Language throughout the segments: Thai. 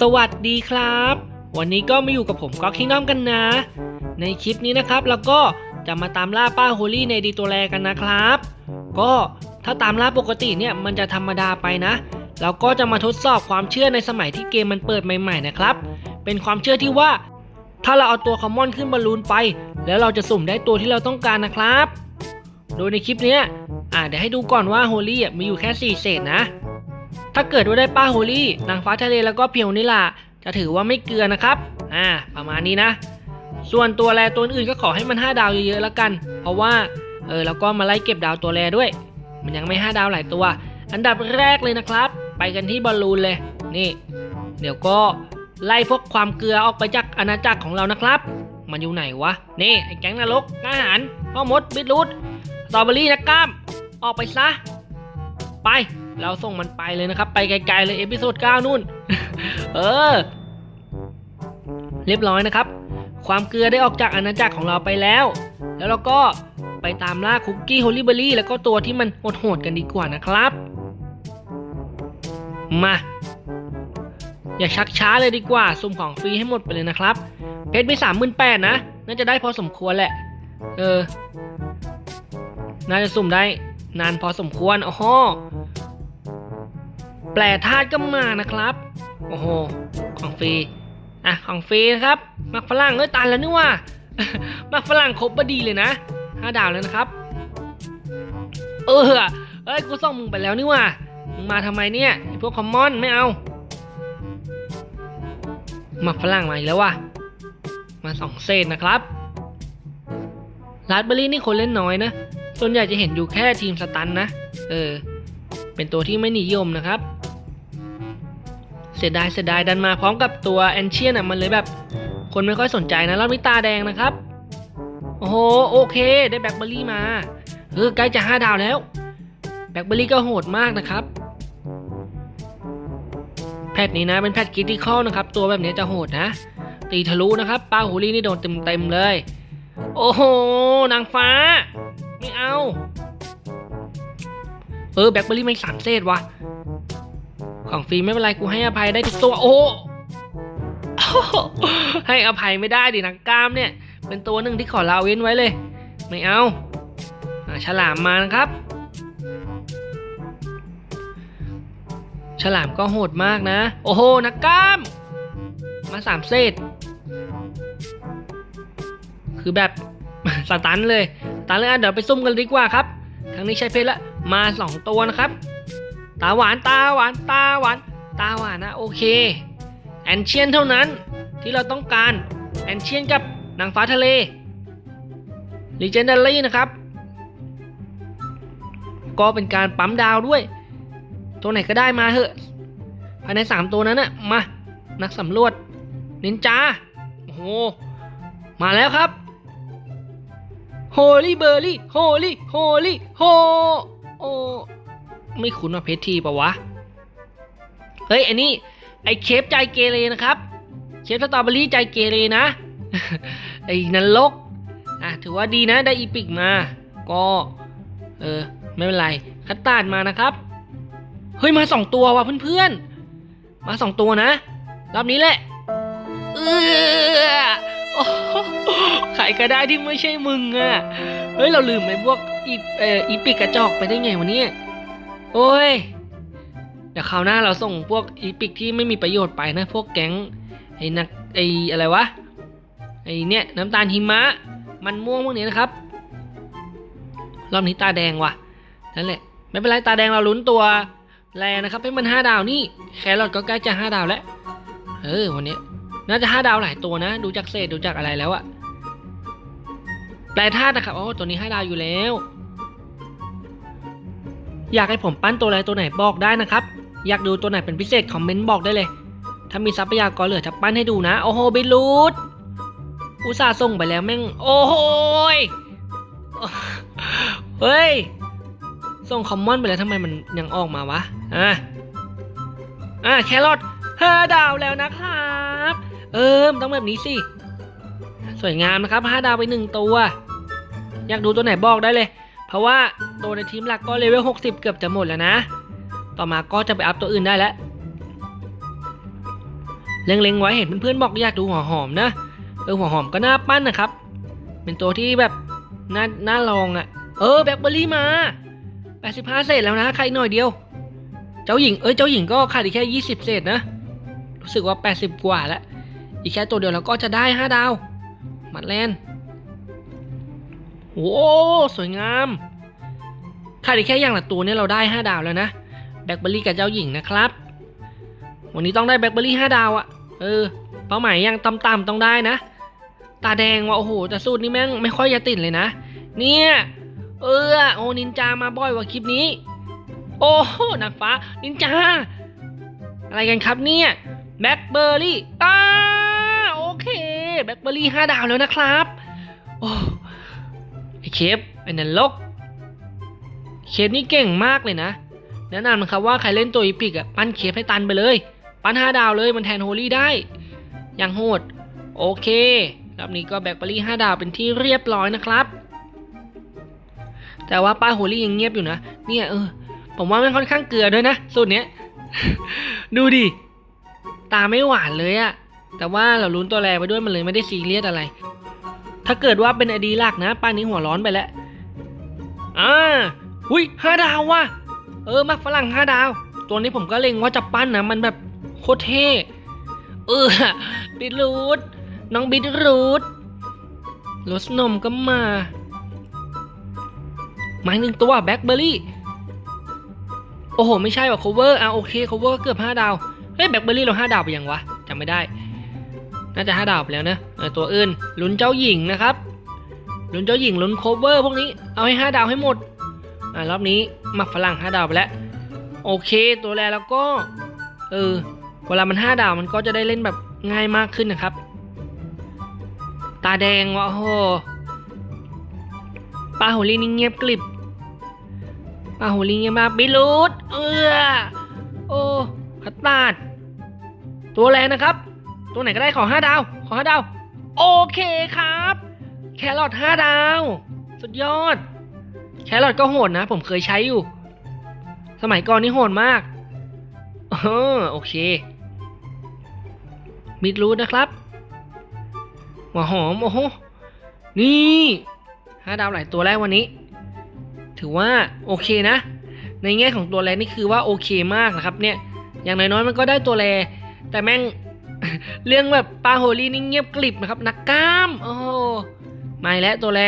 สวัสดีครับ วันนี้ก็มาอยู่กับผมก็คิงน้อมกันนะ ในคลิปนี้นะครับเราก็จะมาตามล่าป้าโฮลี่ในดีตัวแรกันนะครับ ก็ถ้าตามล่าปกติเนี่ยมันจะธรรมดาไปนะ เราก็จะมาทดสอบความเชื่อในสมัยที่เกมมันเปิดใหม่ ๆนะครับ เป็นความเชื่อที่ว่า ถ้าเราเอาตัวคอมมอนขึ้นบอลลูนไป แล้วเราจะสุ่มได้ตัวที่เราต้องการนะครับ โดยในคลิปนี้อ่าเดี๋ยวให้ดูก่อนว่าโฮลี่มีอยู่แค่4เศษนะ ถ้าเกิดว่าได้ป้าโฮลี่นางฟ้าทะเลแล้วก็เพียวนิลาจะถือว่าไม่เกลือนะครับ อ่า ประมาณนี้นะ ส่วนตัวแรตัวอื่นก็ขอให้มัน 5 ดาวเยอะๆแล้วกัน เพราะว่า เออแล้วก็มาไล่เก็บดาวตัวแรด้วย มันยังไม่ 5 ดาวหลายตัว อันดับแรกเลยนะครับ ไปกันที่บอลลูนเลย นี่ เดี๋ยวก็ไล่พวกความเกลือออกไปจากอาณาจักรของเรานะครับ มันอยู่ไหนวะ นี่ไอ้แก๊งนรกอาหารพ่อมดบิดรูดสตรอเบอรี่นะกล้าม ออกไปซะ ไป เราส่งมันไปเลยนะครับ ไปไกลๆเลยเอพิโซด9นู่น เออ เรียบร้อยนะครับ ความเกลือได้ออกจากอาณาจักรของเราไปแล้ว แล้วเราก็ไปตามล่าคุกกี้โฮลี่เบอรี่แล้วก็ตัวที่มันโหดๆกันดีกว่านะครับ มา อย่าชักช้าเลยดีกว่าสุ่มของฟรีให้หมดไปเลยนะครับ เพชรมีสามหมื่นแปดนะ น่าจะได้พอสมควรแหละ เออ น่าจะสุ่มได้นานพอสมควรอ้โห แปลธาตุก็มานะครับ โอ้โห ของฟรี อะ ของฟรีนะครับ มักฝรั่งเอ้ยตายแล้วนี่ว่า มักฝรั่งครบพอดีเลยนะห้าดาวแล้วนะครับ เออเอ้ย กูส่งมึงไปแล้วนี่ว่า มึงมาทำไมเนี่ยพวกคอมมอนไม่เอา มักฝรั่งมาอีกแล้วว่ะ มาสองเศษนะครับลาดเบอรี่นี่คนเล่นน้อยนะ ส่วนใหญ่จะเห็นอยู่แค่ทีมสตันนะ เออ เป็นตัวที่ไม่นิยมนะครับ เสียดายเสียดายดันมาพร้อมกับตัวแอนเชียนอะมันเลยแบบ คนไม่ค่อยสนใจนะรอบนี้ตาแดงนะครับ โอ้โหโอเค ได้แบล็คเบอรี่มาเออใกล้จะห้าดาวแล้ว แบล็คเบอรี่ก็โหดมากนะครับ แพทนี้นะเป็นแพทคริติคอลนะครับ ตัวแบบนี้จะโหดนะ ตีทะลุนะครับป้าฮูลี่นี่โดนเต็มๆเลย โอ้โหนางฟ้า ไม่เอา เออแบล็คเบอร์รี่ไม่สามเศษวะ ของฟรีไม่เป็นไรกูให้อภัยได้ทุกตัว โอ้ให้อภัยไม่ได้ดินางกล้ามเนี่ย เป็นตัวหนึ่งที่ขอลาเว้นไว้เลย ไม่เอาอาฉลามมานะครับ ฉลามก็โหดมากนะ โอ้โห นักกล้าม มาสามเศษ คือแบบสตันเลยสตันเลยอะเดี๋ยวไปซุ่มกันดีกว่าครับ ครั้งนี้ใช้เพชรละ มาสองตัวนะครับ ตาหวานตาหวานตาหวานตาหวานนะโอเคแอนเชียนเท่านั้นที่เราต้องการแอนเชียนกับนางฟ้าทะเลลีเจนดารี่นะครับ ก็เป็นการปั๊มดาวด้วย ตัวไหนก็ได้มาเถอะ ภายใน 3 ตัวนั้นน่ะมา นักสำรวจ นินจา โอ้โห มาแล้วครับโฮลี่เบอร์รี่โฮลี่โฮลี่โฮโอ ไม่คุ้นว่าเพชรทีปะวะ เฮ้ยอันนี้ไอเคฟใจเกเรนะครับเชฟสตรอเบอรี่ใจเกเรนะ ไอ้นรกอะถือว่าดีนะได้อีพิกมา ก็ เออ ไม่เป็นไร คัตตาร์ดมานะครับ เฮ้ยมาสองตัวว่ะเพื่อนๆ มาสองตัวนะ รอบนี้แหละ เออใครก็ได้ที่ไม่ใช่มึงอะเฮ้ย เราลืมไอ้พวกอีเอออีปิกกระจอกไปได้ไงวะเนี่ย โอ้ย เดี๋ยวคราวหน้าเราส่งพวกอีพิกที่ไม่มีประโยชน์ไปนะ พวกแก๊งไอ้นักไอ้อะไรวะ ไอ้เนี่ยน้ำตาลหิมะ มันม่วงพวกนี้นะครับ รอบนี้ตาแดงว่ะ นั่นแหละ ไม่เป็นไรตาแดงเราลุ้นตัวแรนะครับให้มันห้าดาวนี่ แครอทก็ใกล้จะห้าดาวแล้ว เออวันนี้ น่าจะห้าดาวหลายตัวนะ ดูจากเศษดูจากอะไรแล้วอะแปลธาตุนะครับโอ้ตัวนี้ห้าดาวอยู่แล้ว อยากให้ผมปั้นตัวอะไรตัวไหนบอกได้นะครับ อยากดูตัวไหนเป็นพิเศษคอมเมนต์บอกได้เลย ถ้ามีทรัพยากรเหลือจะปั้นให้ดูนะ โอ้โหบิลูดอุตส่าห์ส่งไปแล้วแม่ง โอ้โหเฮ้ย ส่งคอมมอนไปแล้วทำไมมันยังออกมาวะ อะ อะแครอทห้าดาวแล้วนะครับ เออมต้องแบบนี้สิ สวยงามนะครับห้าดาวไปหนึ่งตัว อยากดูตัวไหนบอกได้เลย เพราะว่าตัวในทีมหลักก็เลเวล60 เกือบจะหมดแล้วนะ ต่อมาก็จะไปอัพตัวอื่นได้แล้วเล็งๆไว้เห็นเพื่อนๆบอกอยากดูหัวหอมนะเออหัวหอมก็น่าปั้นนะครับ เป็นตัวที่แบบน่าน่าลองอะ่ะ เออแบล็คเบอร์รี่มา 85 เศษแล้วนะใครหน่อยเดียว เจ้าหญิงเอ้ยเจ้าหญิงก็ขาดอีกแค่ 20 เศษนะ รู้สึกว่า 80 กว่าแล้ว อีกแค่ตัวเดียวเราก็จะได้ 5 ดาว มัดแลน โอ้สวยงามขาดอีกแค่อย่างละตัวเนี่ยเราได้ 5 ดาวแล้วนะแบล็คเบอรี่กับเจ้าหญิงนะครับ วันนี้ต้องได้แบล็คเบอรี่5ดาวอะเออ เป้าหมายยังต่ำๆต้องได้นะ ตาแดงว่ะโอ้โหแต่สูตรนี้แม่งไม่ค่อยจะติดเลยนะ เนี่ยเออโอ้นินจามาบ่อยว่าคลิปนี้ โอ้โหนักฟ้านินจา อะไรกันครับเนี่ยแบล็คเบอร์รี่อ่าโอเคแบล็คเบอร์รี่ห้าดาวแล้วนะครับ โอ้ เคฟไอ้นันลกเคฟนี่เก่งมากเลยนะ แนะนำนะครับว่าใครเล่นตัวอีพิกอะปั้นเคฟให้ตันไปเลย ปั้นห้าดาวเลยมันแทนโฮลี่ได้อย่างโหด โอเครอบนี้ก็แบล็คเบอรี่ห้าดาวเป็นที่เรียบร้อยนะครับ แต่ว่าป้าโฮลี่ยังเงียบอยู่นะ เนี่ยเออ ผมว่ามันค่อนข้างเกลือด้วยนะสูตรเนี้ย ดูดิ ตาไม่หวานเลยอะแต่ว่าเราลุ้นตัวแรงไปด้วยมันเลยไม่ได้ซีเรียสอะไร ถ้าเกิดว่าเป็นไอดีหลักนะป้านี้หัวร้อนไปแล้วอ่าอุ้ยห้าดาวว่ะเออมักฝรั่งห้าดาว ตัวนี้ผมก็เล็งว่าจะปั้นนะมันแบบโคตรเท่เออบิดรูดน้องบิดรูดรสนมก็มาหมายหนึ่งตัวแบล็คเบอร์รี่ โอ้โห ไม่ใช่ว่ะ cover อะโอเค cover เกือบห้าดาว เฮ้ยแบล็คเบอร์รี่เราห้าดาวไปยังวะจำไม่ได้ น่าจะห้าดาวไปแล้วนะเออตัวอื่นลุ้นเจ้าหญิงนะครับลุ้นเจ้าหญิงลุ้น cover พวกนี้เอาให้ห้าดาวให้หมดอ่ารอบนี้มักฝรั่งห้าดาวไปแล้วโอเคตัวแรแล้วก็เออเวลามันห้าดาวมันก็จะได้เล่นแบบง่ายมากขึ้นนะครับ ตาแดงวะโอ้โหปลาโฮลี่นี่เงียบกริบปลาโฮลี่เงียบมากบิลูดเออโอ้คัตตาดตัวแรงนะครับ ตัวไหนก็ได้ขอห้าดาว ขอห้าดาว โอเคครับ แครอทห้าดาว สุดยอด แครอทก็โหดนะ ผมเคยใช้อยู่ สมัยก่อนนี่โหดมากเออโอเค มิดรูดนะครับหัวหอม โอ้โห นี่ห้าดาวหลายตัวแรกวันนี้ ถือว่าโอเคนะ ในแง่ของตัวแรนี่คือว่าโอเคมากนะครับเนี่ย อย่างน้อยๆมันก็ได้ตัวแรแต่แม่ง เรื่องแบบปลาโฮลี่นี่เงียบกริบนะครับ นักกล้าม โอ้ไม่แล้วตัวแร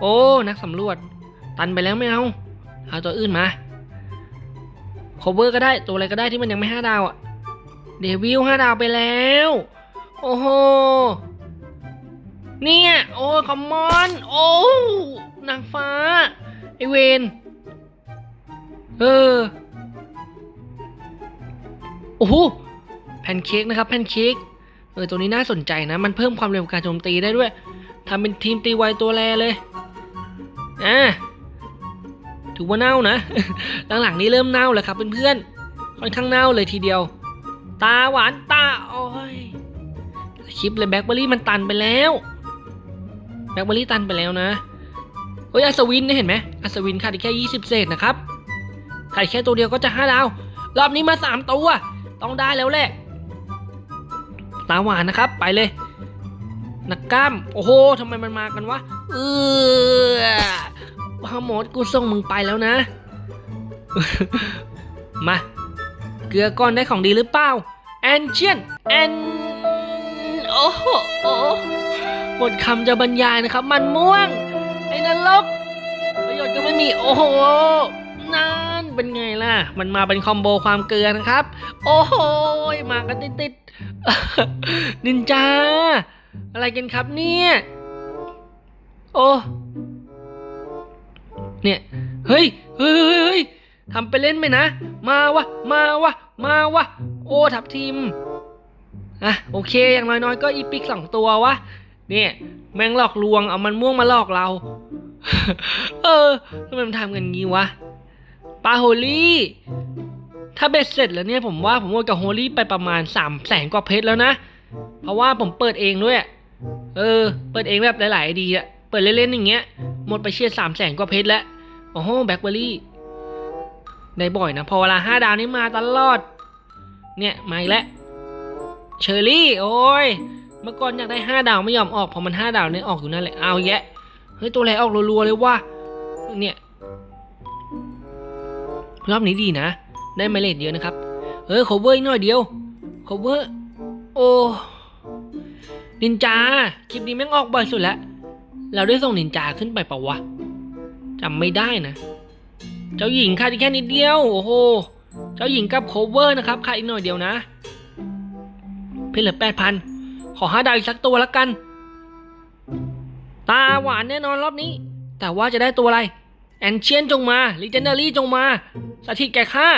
โอ้ นักสำรวจ ตันไปแล้วไม่เอา เอาตัวอื่นมาโคเวอร์ก็ได้ตัวอะไรก็ได้ที่มันยังไม่ห้าดาวอะเดวิลห้าดาวไปแล้ว โอ้โห เนี่ย โอ้คอมมอน โอ้นางฟ้า ไอเวนเออ โอ้โห แพนเค้กนะครับแพนเค้กเออตัวนี้น่าสนใจนะ มันเพิ่มความเร็วการโจมตีได้ด้วยทำเป็นทีมตีไวตัวแรเลยอ่าถือว่าเน่านะ หลังๆนี้เริ่มเน่าแล้วครับเพื่อนๆค่อนข้างเน่าเลยทีเดียว ตาหวานตาโอ้ยคลิปเลยแบล็คเบอรี่มันตันไปแล้วแบล็คเบอรี่ตันไปแล้วนะเฮ้ยอัศวินเนี่ยเห็นไหมอัศวินขาดอีกแค่ 20 เศษนะครับขาดแค่ตัวเดียวก็จะ5ดาว รอบนี้มา 3 ตัว ต้องได้แล้วแหละ ตาหวานนะครับ ไปเลย นักกล้าม โอ้โหทำไมมันมากันวะ เออพาหมดกูส่งมึงไปแล้วนะ มา เกลือก้อนได้ของดีหรือเปล่า แอนเชียน แอน โอ้โหหมดคำจะบรรยายนะครับ มันม่วง ไอ้นรกประโยชน์ก็ไม่มี โอ้โห เป็นไงล่ะ มันมาเป็นคอมโบความเกลือนะครับ โอ้โหมากันติดๆนินจา อะไรกันครับเนี่ย โอ้เนี่ย เฮ้ยเฮ้ยเฮ้ยทำไปเล่นไหมนะ มาวะ มาวะ มาวะ โอ้ทับทีมอะโอเค อย่างน้อยๆ ก็อีพิกสองตัววะ เนี่ย แมงหลอกลวง เอามันม่วงมาหลอกเรา เออทำไมมันทำกันงี้วะ ปลาโฮลี่ ถ้าเบ็ดเสร็จแล้วเนี่ยผมว่าผมหมดกับโฮลี่ไปประมาณสามแสนกว่าเพชรแล้วนะ เพราะว่าผมเปิดเองด้วย เออ เปิดเองแบบหลายๆดีอะเปิดเล่นๆอย่างเงี้ย หมดไปเชียสามแสนกว่าเพชรแล้ว โอ้โหแบล็คเบอร์รี่ได้บ่อยนะ พอเวลาห้าดาวนี่มาตลอด เนี่ยมาอีกแล้วเชอรี่ โอ้ย เมื่อก่อนอยากได้ห้าดาวไม่ยอมออกพอมันห้าดาวเนี่ยออกอยู่นั่นแหละ เอาแยะ เฮ้ยตัวอะไรออกรัวๆเลยว่า เนี่ย รอบนี้ดีนะ ได้ไมเลทเยอะนะครับ เออ cover อีกหน่อยเดียว cover โอ้นินจา คลิปนี้แม่งออกบ่อยสุดแล้ว เราได้ส่งนินจาขึ้นไปเปล่าวะจำไม่ได้นะ เจ้าหญิงขาดอีกแค่นิดเดียว โอ้โห เจ้าหญิงกับ cover นะครับขาดอีกหน่อยเดียวนะ เพชรเหลือแปดพัน ขอห้าดาวอีกสักตัวละกัน ตาหวานแน่นอนรอบนี้ แต่ว่าจะได้ตัวอะไร อนเชียนจงมาลิเจนเดอรี่จงมาสถิตแก่ข้า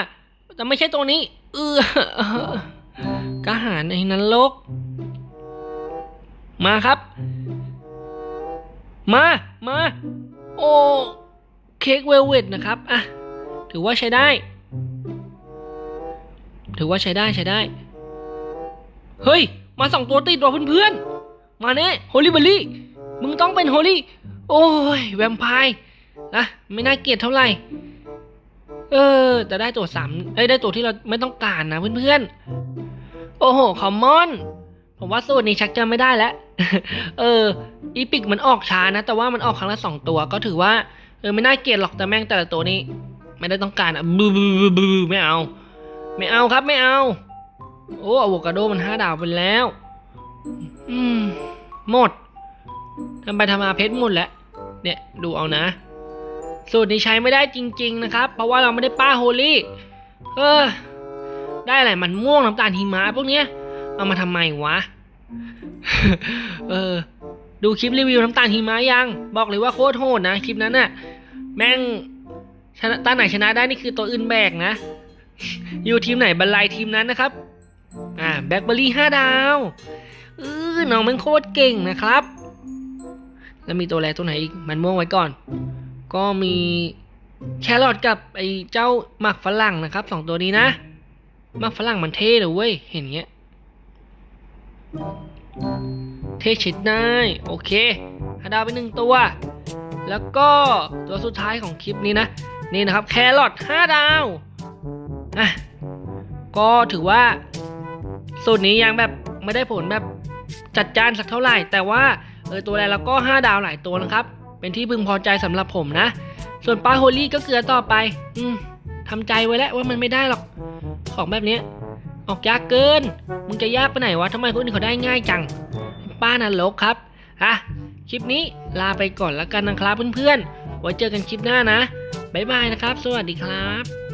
แต่ไม่ใช่ตัวนี้ เออกหารในนั้นโลกมาครับ มา มา โอ้เค้กเวลเวตนะครับอะถือว่าใช้ได้ ถือว่าใช้ได้ใช้ได้ เฮ้ย มาสองตัวติดว่ะเพื่อนๆ มาแน่โฮลิเบอรี่ มึงต้องเป็นโฮลี่ โอ้ย แวมไพร์ นะไม่น่าเกลียดเท่าไหร่ เออ แต่ได้ตัวสามเอ้ยได้ตัวที่เราไม่ต้องการนะเพื่อนๆ โอ้โห คอมมอน ผมว่าสูตรนี้ชักจะไม่ได้แล้ว เออ อีพิกมันออกช้านะ แต่ว่ามันออกครั้งละสองตัว ก็ถือว่า เออไม่น่าเกลียดหรอกแต่แม่งแต่ละตัวนี้ ไม่ได้ต้องการอะบูบูบูบูไม่เอา ไม่เอาครับไม่เอา โอ้อะโวคาโดมันห้าดาวไปแล้ว อืม หมดทำไปทำมาเพชรหมดแล้ว เนี่ยดูเอานะ สูตรนี้ใช้ไม่ได้จริง ๆ นะครับ เพราะว่าเราไม่ได้ป้าโฮลี่เออ ได้อะไรมันม่วงน้ำตาลหิมะพวกเนี้ย เอามาทำไมวะ เออ ดูคลิปรีวิวน้ำตาลหิมะยัง บอกเลยว่าโคตรโหดนะคลิปนั้นน่ะ แม่งชนะตาไหนชนะได้นี่คือตัวอื่นแบกนะ อยู่ทีมไหนบรรลัยทีมนั้นนะครับ อ่าแบล็คเบอรี่ห้าดาวเออน้องมันโคตรเก่งนะครับ แล้วมีตัวอะไรตัวไหนอีก มันม่วงไว้ก่อน ก็มีแครอทกับไอ้เจ้าหมักฝรั่งนะครับสองตัวนี้นะหมักฝรั่งมันเท่เลยเว้ย เห็นเงี้ย เท่ชิดได้โอเคหาดาวไปหนึ่งตัว แล้วก็ตัวสุดท้ายของคลิปนี้นะ นี่นะครับแครอทห้าดาวอะก็ถือว่า สูตรนี้ยังแบบไม่ได้ผลแบบจัดจ้านสักเท่าไหร่ แต่ว่าเออตัวอะไรเราก็ 5 ดาวหลายตัวนะครับ เป็นที่พึงพอใจสำหรับผมนะ ส่วนปลาโฮลี่ก็เกลือต่อไป อืมทำใจไว้แล้วว่ามันไม่ได้หรอก ของแบบเนี้ยออกยากเกิน มึงจะยากไปไหนวะทำไมคนอื่นเขาได้ง่ายจัง ป้านรกครับอะคลิปนี้ลาไปก่อนแล้วกันนะครับเพื่อนๆ ไว้เจอกันคลิปหน้านะ บ๊ายบายนะครับ สวัสดีครับ